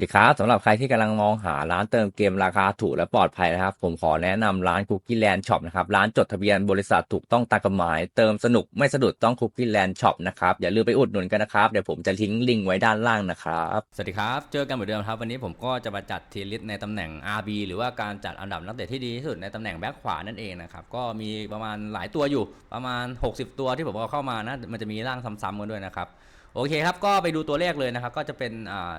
สวัสดีครับสำหรับใครที่กำลังมองหาร้านเติมเกมราคาถูกและปลอดภัยนะครับ ผมขอแนะนำร้าน Cookie Land Shop นะครับ ร้านจดทะเบียนบริษัทถูกต้องตามกฎหมาย เติมสนุกไม่สะดุดต้อง Cookie Land Shop นะครับ อย่าลืมไปอุดหนุนกันนะครับ เดี๋ยวผมจะทิ้งลิงก์ไว้ด้านล่างนะครับ สวัสดีครับ เจอกันเหมือนเดิมครับ วันนี้ผมก็จะมาจัดทีลิสต์ในตำแหน่ง RB หรือว่าการจัดอันดับนักเตะที่ดีที่สุดในตำแหน่งแบ็คขวานั่นเองนะครับก็มีประมาณหลายตัวอยู่ประมาณ 60 ตัวที่ผมเอาเข้ามานะมันจะมีร่างซ้ำๆกันด้วยนะครับโอเคครับก็ไปดูตัวเลขเลยนะครับก็จะเป็นอ่า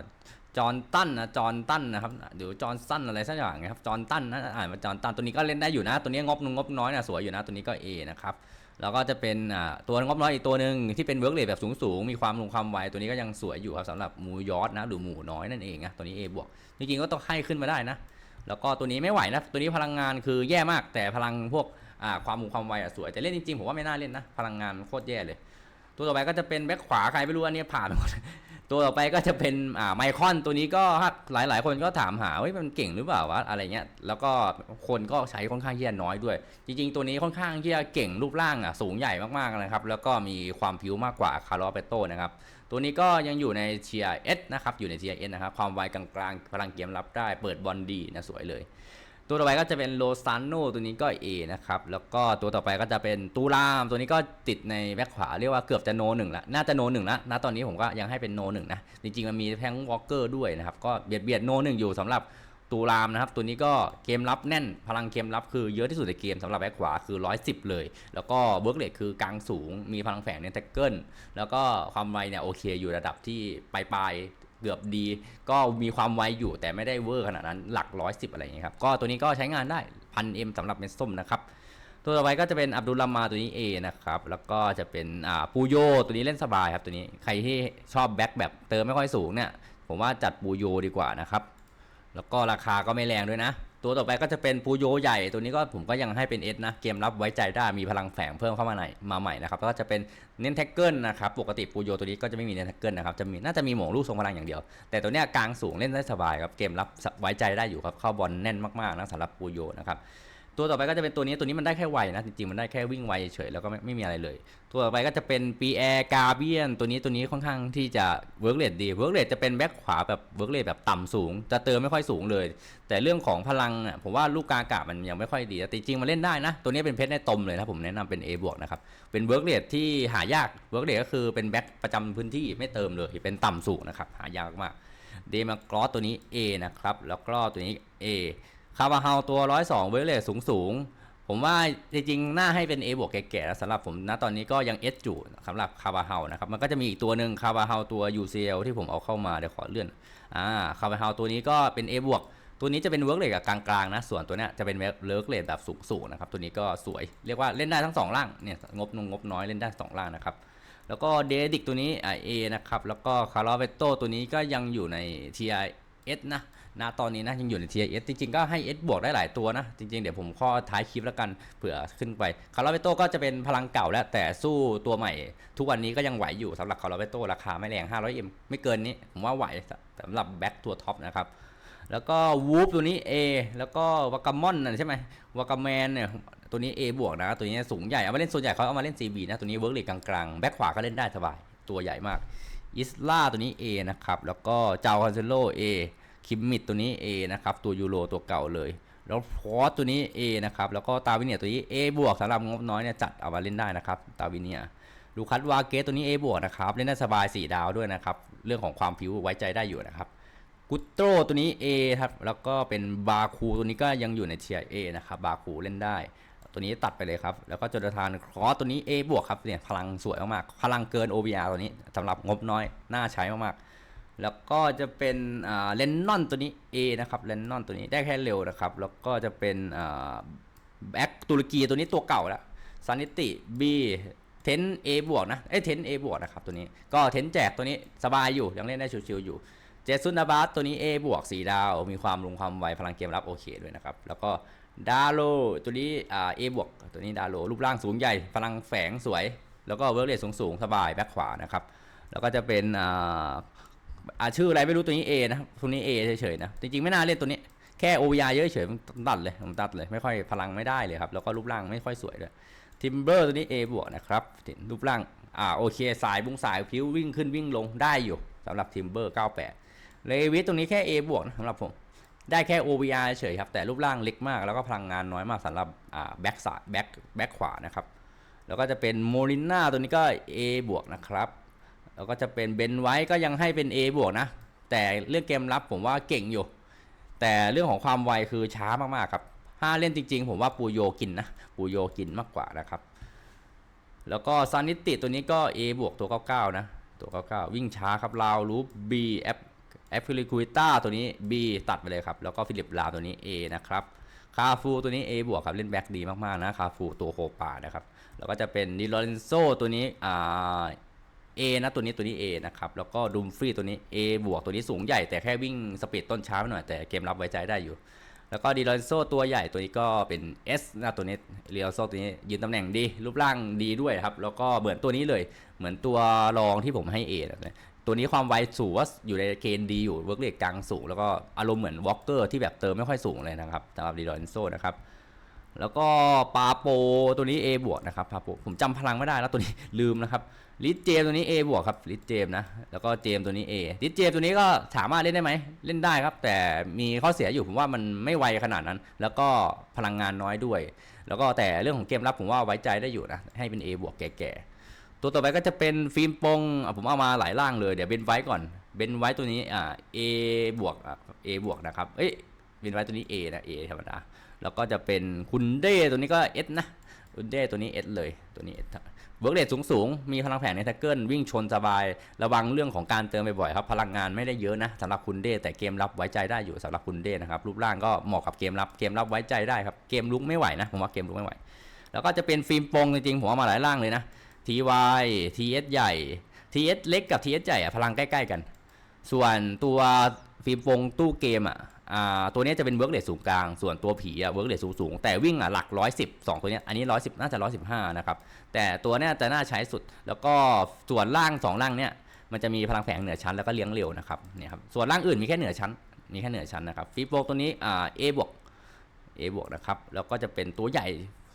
จอห์นตันนะจอห์นตันนะครับหรือจอห์นสันอะไรสักอย่างนะครับจอห์นตันนะอ่านมาจอห์นตันตัวนี้ก็เล่นได้อยู่นะ ตัวนี้งบงบน้อยนะสวยอยู่นะตัวนี้ก็ A นะครับแล้วก็จะเป็นอ่าตัวงบน้อยอีกตัวหนึ่งที่เป็นเวิร์กเรทแบบสูงๆ มีความลงความไวตัวนี้ก็ยังสวยอยู่ครับสำหรับมูยอดนะหรือหมูน้อยนั่นเองนะตัวนี้ A บวกจริงๆก็ต้องให้ขึ้นมาได้นะ แล้วก็ตัวนี้ไม่ไหวนะตัวนี้พลังงานคือแย่มากแต่พลังพวกอ่าความลงความไวอะสวยแต่เล่นจริงๆผมว่าไม่น่าเล่นนะพลังงานโคตรแย่เลย ตัวต่อไปก็จะเป็นแบ็คขวาใครไม่รู้อันนี้ผ่านหมด ตัวต่อไปก็จะเป็นอ่าไมคอนตัวนี้ก็หลายหลายคนก็ถามหาว่ามันเก่งหรือเปล่าวะอะไรเงี้ยแล้วก็คนก็ใช้ค่อนข้างที่จะน้อยด้วย จริง ๆ ตัวนี้ค่อนข้างที่จะเก่งรูปร่างอะสูงใหญ่มากๆนะครับ แล้วก็มีความผิวมากกว่าคาร์ลเปโตนะครับตัวนี้ก็ยังอยู่ในเทียเอสนะครับอยู่ในเทียเอสนะครับความไวกลางๆพลังเกมรับได้เปิดบอลดีนะสวยเลย ตัวต่อไปก็จะเป็นโลซานโนตัวนี้ก็ A นะครับ แล้วก็ตัวต่อไปก็จะเป็นตูราม ตัวนี้ก็ติดในแบ็คขวาเรียกว่าเกือบจะโนหนึ่งละน่าจะโนหนึ่งละณตอนนี้ผมก็ยังให้เป็นโนหนึ่งนะ จริงๆ มันมีแพงวอลเกอร์ด้วยนะครับ ก็เบียดเบียดโนหนึ่งอยู่สำหรับตูรามนะครับ ตัวนี้ก็เกมรับแน่นพลังเกมรับคือเยอะที่สุดในเกมสำหรับแบ็คขวาคือ 110 เลย แล้วก็เวิร์กเรทคือกลางสูง มีพลังแฝงในแท็กเกิลแล้วก็ความไวเนี่ยโอเคอยู่ระดับที่ปลายๆ เกือบดี ก็มีความไวอยู่แต่ไม่ได้เวอร์ขนาดนั้นหลักร้อยสิบอะไรอย่างเงี้ยครับ ก็ตัวนี้ก็ใช้งานได้พันเอ็มสำหรับเม็ดส้มนะครับ ตัวต่อไปก็จะเป็นอับดุลลามาตัวนี้ A นะครับ แล้วก็จะเป็นอ่าปูโยตัวนี้เล่นสบายครับตัวนี้ใครที่ชอบแบ็คแบบเติมไม่ค่อยสูงเนี่ยผมว่าจัดปูโยดีกว่านะครับแล้วก็ราคาก็ไม่แรงด้วยนะ ตัวต่อไปก็จะเป็นปูโยใหญ่ตัวนี้ก็ผมก็ยังให้เป็นเอสนะเกมรับไว้ใจได้มีพลังแฝงเพิ่มเข้ามาใหม่มาใหม่นะครับแล้วก็จะเป็นเน้นแท็กเกิลนะครับปกติปูโยตัวนี้ก็จะไม่มีเน้นแท็กเกิลนะครับจะมีน่าจะมีหม่งลูกทรงพลังอย่างเดียว แต่ตัวเนี้ยกลางสูงเล่นได้สบายครับเกมรับไว้ใจได้อยู่ครับเข้าบอลแน่นมากๆนะสำหรับปูโยนะครับ ตัวต่อไปก็จะเป็นตัวนี้ตัวนี้มันได้แค่ไวนะจริงๆมันได้แค่วิ่งไวเฉยๆแล้วก็ไม่ไม่มีอะไรเลย ตัวต่อไปก็จะเป็นปีแอร์กาเบียนตัวนี้ตัวนี้ค่อนข้างที่จะเวิร์กเรทดีเวิร์กเรทจะเป็นแบ็คขวาแบบเวิร์กเรทแบบต่ำสูง จะเติมไม่ค่อยสูงเลย แต่เรื่องของพลังอะผมว่าลูกกากามันยังไม่ค่อยดีแต่จริงๆมันเล่นได้นะ ตัวนี้เป็นเพชรในตมเลยนะผมแนะนำเป็น A บวกนะครับเป็นเวิร์กเรทที่หายากเวิร์กเรทก็คือเป็นแบ็คประจำพื้นที่ไม่เติมเลยเป็นต่ำสูงนะครับหายากมากเดมากรอสตัวนี้ A นะครับแล้วก็ตัวนี้ A คาร์บาเฮาตัว102เวิร์กเรทสูงสูงๆผมว่าจริงๆ น่าให้เป็น A บวกแก่ๆนะสำหรับผมนะตอนนี้ก็ยัง S อยู่สำหรับคาร์บาเฮานะครับ มันก็จะมีอีกตัวหนึ่งคาร์บาเฮาตัว UCL ที่ผมเอาเข้ามา เดี๋ยวขอเลื่อนอ่าคาร์บาเฮาตัวนี้ก็เป็น A บวกตัวนี้จะเป็นเวิร์กเลทกับกลางๆนะ ส่วนตัวเนี้ยจะเป็นเวิร์กเลทแบบสูงๆนะครับ ตัวนี้ก็สวยเรียกว่าเล่นได้ทั้งสองล่างเนี่ยงบนงงบน้อยเล่นได้สองล่างนะครับแล้วก็เดดิกตัวนี้อ่าเอนะครับแล้วก็คาร์ลเวตโตตัวนี้ก็ยังอยู่ใน TIS นะ ณตอนนี้นะยังอยู่ใน TIS จริงๆ ก็ให้ S บวกได้หลายตัวนะ จริงๆ เดี๋ยวผมข้อท้ายคลิปแล้วกันเผื่อขึ้นไปคาร์ลเวโตก็จะเป็นพลังเก่าแล้วแต่สู้ตัวใหม่ ทุกวันนี้ก็ยังไหวอยู่สำหรับคาร์ลเวโตราคาไม่แรง 500M ไม่เกินนี้ ผมว่าไหวสำหรับแบ็คตัวท็อปนะครับแล้วก็วูฟตัวนี้ A แล้วก็วากามอนน่ะใช่ไหมวากาแมนเนี่ยตัวนี้ A บวกนะ ตัวนี้สูงใหญ่เอามาเล่นส่วนใหญ่เขาเอามาเล่น CB นะ ตัวนี้เวิร์กเลกกลางๆ แบ็คขวาก็เล่นได้สบาย ตัวใหญ่มากอิสลาตัวนี้ A นะครับ แล้วก็เจ้าคอนเซโล A คิมมิดตัวนี้ A นะครับ ตัวยูโรตัวเก่าเลย แล้วฟอสตัวนี้ A นะครับ แล้วก็ตาวินเนียตัวนี้ A บวกสำหรับงบน้อยเนี่ยจัดเอามาเล่นได้นะครับ ตาวินเนียลูคัสวาเกตตัวนี้ A บวกนะครับ เล่นได้สบาย 4 ดาวด้วยนะครับ เรื่องของความผิวไว้ใจได้อยู่นะครับกุตโตตัวนี้ A ครับแล้วก็เป็นบาคูตัวนี้ก็ยังอยู่ในเทียร์ A นะครับบาคูเล่นได้ ตัวนี้ตัดไปเลยครับ แล้วก็จดทานครอสตัวนี้ A บวกครับเนี่ยพลังสวยมากๆพลังเกิน OBR ตัวนี้สำหรับงบน้อยน่าใช้มากๆ แล้วก็จะเป็นเลนนอนตัวนี้ A นะครับเลนนอนตัวนี้ได้แค่เร็วนะครับ แล้วก็จะเป็นแบ็กตุรกีตัวนี้ตัวเก่าแล้วซันิติ B เทน A บวกนะเอ้เทน A บวกนะครับตัวนี้ก็เทนแจกตัวนี้สบายอยู่ยังเล่นได้ชิวๆอยู่เจสุนดาบาสตัวนี้ A บวกสีดาวมีความลงความไวพลังเกมรับโอเคด้วยนะครับ แล้วก็ดาโลตัวนี้อ่า A บวกตัวนี้ดาโลรูปร่างสูงใหญ่พลังแฝงสวย แล้วก็เวิร์กเรทสูงๆ สบายแบ็คขวานะครับ แล้วก็จะเป็นอ่า อ่าชื่ออะไรไม่รู้ตัวนี้ A นะครับตัวนี้ A เฉยๆนะ จริงๆไม่น่าเล่นตัวนี้ แค่ OVR เยอะเฉยๆตัดเลยผมตัดเลย ไม่ค่อยพลังไม่ได้เลยครับ แล้วก็รูปร่างไม่ค่อยสวยด้วยทิมเบอร์ตัวนี้ A บวกนะครับรูปร่าง อ่าโอเค สายบุ้งสายผิววิ่งขึ้นวิ่งลงได้อยู่สำหรับทิมเบอร์98เลวิสตรงนี้แค่ A บวกนะสำหรับผมได้แค่ OVR เฉยครับ แต่รูปร่างเล็กมาก แล้วก็พลังงานน้อยมากสำหรับอ่าแบ็กซ้ายแบ็กแบ็กขวานะครับ แล้วก็จะเป็นโมลิน่าตัวนี้ก็ A บวกนะครับ แล้วก็จะเป็นเบนไว้ก็ยังให้เป็น A บวกนะ แต่เรื่องเกมรับผมว่าเก่งอยู่ แต่เรื่องของความไวคือช้ามากๆครับ ถ้าเล่นจริง ๆ ผมว่าปูโยกินนะ ปูโยกินมากกว่านะครับ แล้วก็ซานิติตัวนี้ก็ A บวกตัว 99 นะ ตัว 99 วิ่งช้าครับลาวรูป B แอปแอปฟิลิคุยต้าตัวนี้ B ตัดไปเลยครับ แล้วก็ฟิลิปลาวตัวนี้ A นะครับคาฟูตัวนี้ A บวกครับ เล่นแบ็กดีมาก ๆ นะคาฟูตัวโคปานะครับ แล้วก็จะเป็นดิลอเรนโซตัวนี้อ่า A นะตัวนี้ตัวนี้ A นะครับแล้วก็ดุมฟรีตัวนี้ A บวกตัวนี้สูงใหญ่แต่แค่วิ่งสปีดต้นช้าไปหน่อยแต่เกมรับไว้ใจได้อยู่ แล้วก็ดีลอนโซตัวใหญ่ตัวนี้ก็เป็น S นะตัวนี้เรียลโซตัวนี้ยืนตำแหน่งดีรูปร่างดีด้วยครับแล้วก็เหมือนตัวนี้เลยเหมือนตัวรองที่ผมให้ A นะตัวนี้ความไวสูงว่าอยู่ในเกณฑ์ดีอยู่เวิร์กเรทกลางสูงแล้วก็อารมณ์เหมือนวอล์กเกอร์ที่แบบเติมไม่ค่อยสูงเลยนะครับสำหรับดีลอนโซนะครับ แล้วก็ปาโปตัวนี้ A บวกนะครับปาโปผมจำพลังไม่ได้แล้วตัวนี้ลืมนะครับลิทเจมตัวนี้ A บวกครับลิทเจมนะแล้วก็เจมตัวนี้ A ลิทเจมตัวนี้ก็สามารถเล่นได้ไหมเล่นได้ครับ แต่มีข้อเสียอยู่ผมว่ามันไม่ไวขนาดนั้น แล้วก็พลังงานน้อยด้วย แล้วก็แต่เรื่องของเกมรับผมว่าไว้ใจได้อยู่นะให้เป็น A บวกแก่ๆตัวต่อไปก็จะเป็นฟิล์มปงผมเอามาหลายร่างเลยเดี๋ยวเบนไว้ก่อนเบนไว้ตัวนี้อ่า A บวกอะ A บวกนะครับเอ้ย เบนไว้ตัวนี้ A นะ A ธรรมดา แล้วก็จะเป็นคุณเด้ตัวนี้ก็ S นะคุณเด้ตัวนี้ S เลย ตัวนี้ S เวิร์กเรทสูงสูง มีพลังแผงในแท็กเกิลวิ่งชนสบาย ระวังเรื่องของการเติมบ่อยๆครับ พลังงานไม่ได้เยอะนะสำหรับคุณเด้แต่เกมรับไว้ใจได้อยู่สำหรับคุณเด้นะครับ รูปร่างก็เหมาะกับเกมรับ เกมรับไว้ใจได้ครับ เกมลุกไม่ไหวนะ ผมว่าเกมลุกไม่ไหว แล้วก็จะเป็นฟิล์มปงจริงๆ ผมเอามาหลายร่างเลยนะ TY TS ใหญ่ TS เล็กกับ TS ใหญ่อะพลังใกล้ ๆ กัน ส่วนตัวฟิล์มปงตู้เกมอะอ่า ตัวนี้จะเป็นเวิร์กเรทสูงกลาง ส่วนตัวผีอะเวิร์กเรทสูงสูงแต่วิ่งอะหลักร้อยสิบสองตัวนี้อันนี้ร้อยสิบน่าจะร้อยสิบห้านะครับ แต่ตัวเนี้ยจะน่าใช้สุด แล้วก็ส่วนล่างสองล่างเนี้ยมันจะมีพลังแฝงเหนือชั้นแล้วก็เลี้ยงเร็วนะครับเนี่ยครับส่วนล่างอื่นมีแค่เหนือชั้นมีแค่เหนือชั้นนะครับฟิล์มปงตัวนี้อ่า A บวก A บวกนะครับแล้วก็จะเป็นตัวใหญ่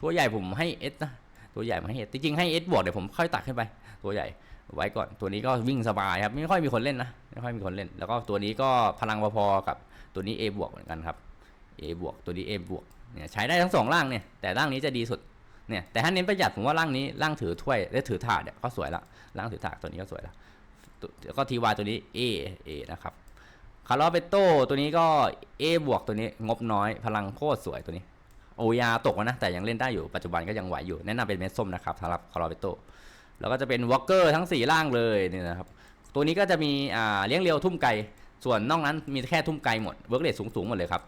ตัวใหญ่ผมให้ S นะตัวใหญ่ผมให้ S จริงๆให้ S บวกเดี๋ยวผมค่อยตัดขึ้นไป ตัวใหญ่ไว้ก่อนตัวนี้ก็วิ่งสบายครับไม่ค่อยมีคนเล่นนะไม่ค่อยมีคนเล่น แล้วก็ตัวนี้ก็พลังพอๆกับ ตัวนี้ A บวกเหมือนกันครับ A บวกตัวนี้ A บวกเนี่ยใช้ได้ทั้งสองร่างเนี่ยแต่ร่างนี้จะดีสุดเนี่ยแต่ถ้าเน้นประหยัดผมว่าร่างนี้ร่างถือถ้วยและถือถาดเนี่ยก็สวยละร่างถือถาดตัวนี้ก็สวยละแล้วก็ทีวายตัวนี้ A A นะครับคาร์ลอเปโตตัวนี้ก็ A บวกตัวนี้งบน้อยพลังโคตรสวยตัวนี้ โอยาตกแล้วนะ แต่ยังเล่นได้อยู่ปัจจุบันก็ยังไหวอยู่ แนะนำเป็นเม็ดส้มนะครับสำหรับคาร์ลอเปโตแล้วก็จะเป็นวอลเกอร์ทั้ง4ร่างเลยนี่นะครับ ตัวนี้ก็จะมีอ่าเลี้ยงเร็วทุ่มไกล ส่วนนอกนั้นมีแค่ทุ่มไกลหมดเวิร์กเรทสูงๆหมดเลยครับ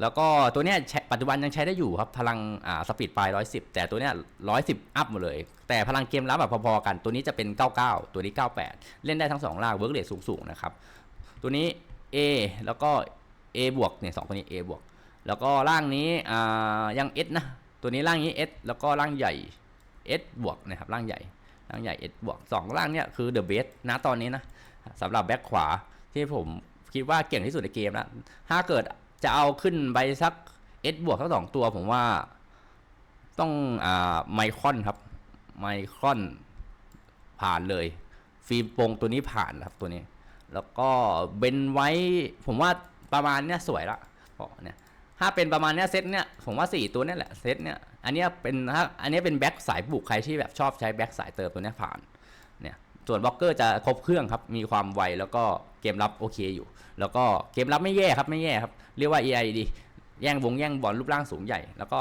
แล้วก็ตัวเนี้ยปัจจุบันยังใช้ได้อยู่ครับ พลังอ่าสปีดปลาย110แต่ตัวเนี้ย110อัพหมดเลย แต่พลังเกมรับแบบพอๆกัน ตัวนี้จะเป็น 99 ตัวนี้ 98 เล่นได้ทั้ง2ร่างเวิร์กเรทสูงๆนะครับ ตัวนี้ A แล้วก็ A บวกเนี่ยสองตัวนี้ A บวกแล้วก็ร่างนี้อ่ายัง S นะ ตัวนี้ร่างนี้ S แล้วก็ร่างใหญ่ S บวกนะครับร่างใหญ่ร่างใหญ่ S บวกสองร่างเนี่ยคือ the best นะตอนนี้นะสำหรับแบ็คขวาที่ผม คิดว่าเก่งที่สุดในเกมแล้ว ถ้าเกิดจะเอาขึ้นไปสัก S บวกทั้งสองตัวผมว่าต้องอ่าไมคอนครับ ไมคอนผ่านเลย ฟิล์มโปงตัวนี้ผ่านครับตัวนี้ แล้วก็เบนไว้ผมว่าประมาณเนี้ยสวยละเพราะเนี่ยถ้าเป็นประมาณเนี้ยเซตเนี้ยผมว่า 4 ตัวเนี้ยแหละเซตเนี้ยอันเนี้ยเป็นถ้าอันเนี้ยเป็นแบ็คสายบุกใครที่แบบชอบใช้แบ็คสายเติมตัวเนี้ยผ่าน ส่วนบล็อกเกอร์จะครบเครื่องครับ มีความไวแล้วก็เกมรับโอเคอยู่ แล้วก็เกมรับไม่แย่ครับไม่แย่ครับ เรียกว่า AI ดี แย่งวงแย่งบอลรูปร่างสูงใหญ่ แล้วก็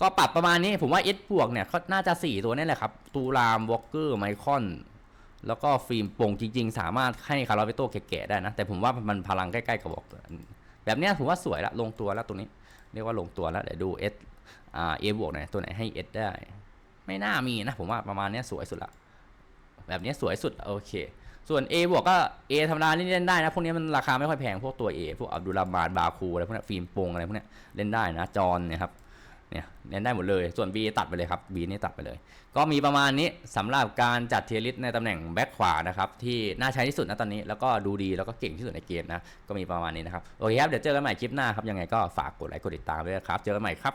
ก็ปรับประมาณนี้ผมว่า S บวกเนี่ยก็น่าจะ 4 ตัวนี่แหละครับ ตูรามวอลเกอร์ไมคอนแล้วก็ฟิล์มโป่งจริง ๆ สามารถให้คาร์ลเปโต้แก่ๆได้นะ แต่ผมว่ามันพลังใกล้ๆกับวอลเกอร์แบบนี้ผมว่าสวยละลงตัวแล้วตัวนี้ เรียกว่าลงตัวแล้วเดี๋ยวดู S อ่า A บวกหน่อยตัวไหนให้ S ได้ ไม่น่ามีนะผมว่าประมาณนี้สวยสุดละ แบบนี้สวยสุดโอเค ส่วน A บวกก็ A ธรรมดาเล่นได้นะ พวกนี้มันราคาไม่ค่อยแพงพวกตัว A พวกอับดุลาบาดบาคูอะไรพวกนี้ฟิล์มปงอะไรพวกนี้เล่นได้นะจอนเนี่ยครับเนี่ยเล่นได้หมดเลยส่วน B ตัดไปเลยครับ B นี่ตัดไปเลย ก็มีประมาณนี้สำหรับการจัดเทียริสในตำแหน่งแบ็คขวานะครับที่น่าใช้ที่สุดนะตอนนี้แล้วก็ดูดีแล้วก็เก่งที่สุดในเกมนะก็มีประมาณนี้นะครับโอเคครับเดี๋ยวเจอกันใหม่คลิปหน้าครับยังไงก็ฝากกดไลค์กดติดตามด้วยนะครับเจอกันใหม่ครับ